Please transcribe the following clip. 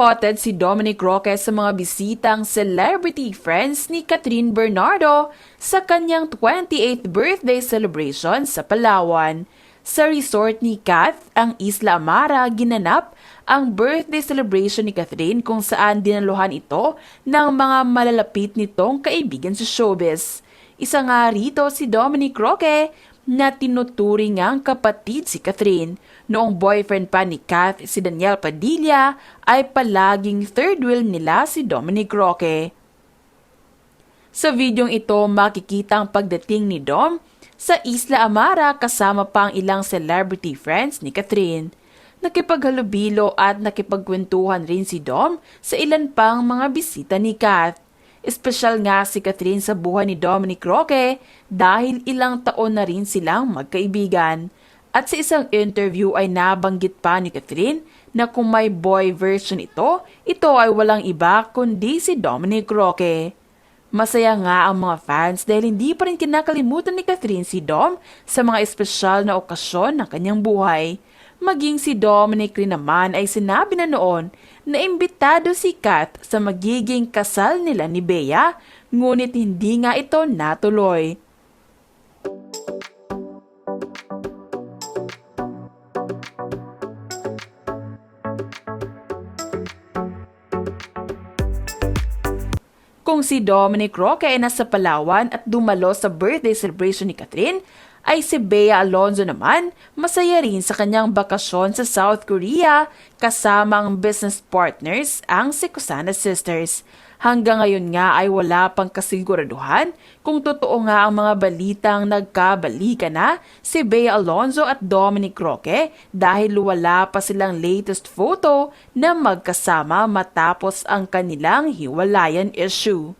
Spotted si Dominic Roque sa mga bisitang celebrity friends ni Catherine Bernardo sa kanyang 28th birthday celebration sa Palawan. Sa resort ni Kath, ang Isla Amara, ginanap ang birthday celebration ni Catherine kung saan dinaluhan ito ng mga malalapit nitong kaibigan sa showbiz. Isa nga rito si Dominic Roque na tinuturing ang kapatid si Catherine. Noong boyfriend pa ni Kath si Daniel Padilla ay palaging third wheel nila si Dominic Roque. Sa videong ito, makikita ang pagdating ni Dom sa Isla Amara kasama pa ang ilang celebrity friends ni Catherine. Nakipaghalubilo at nakipagkwentuhan rin si Dom sa ilan pang mga bisita ni Kath. Espesyal nga si Catherine sa buhay ni Dominic Roque dahil ilang taon na rin silang magkaibigan. At sa isang interview ay nabanggit pa ni Catherine na kung may boy version ito, ito ay walang iba kundi si Dominic Roque. Masaya nga ang mga fans dahil hindi pa rin kinakalimutan ni Catherine si Dom sa mga espesyal na okasyon ng kanyang buhay. Maging si Dominic rin naman ay sinabi na noon na imbitado si Kat sa magiging kasal nila ni Bea, ngunit hindi nga ito natuloy. Kung si Dominic Roque ay nasa Palawan at dumalo sa birthday celebration ni Catherine, ay si Bea Alonzo naman masaya rin sa kanyang bakasyon sa South Korea kasama ang business partners ang Sikusana Sisters. Hanggang ngayon nga ay wala pang kasiguraduhan kung totoo nga ang mga balitang nagkabalika na si Bea Alonzo at Dominic Roque dahil wala pa silang latest photo na magkasama matapos ang kanilang hiwalayan issue.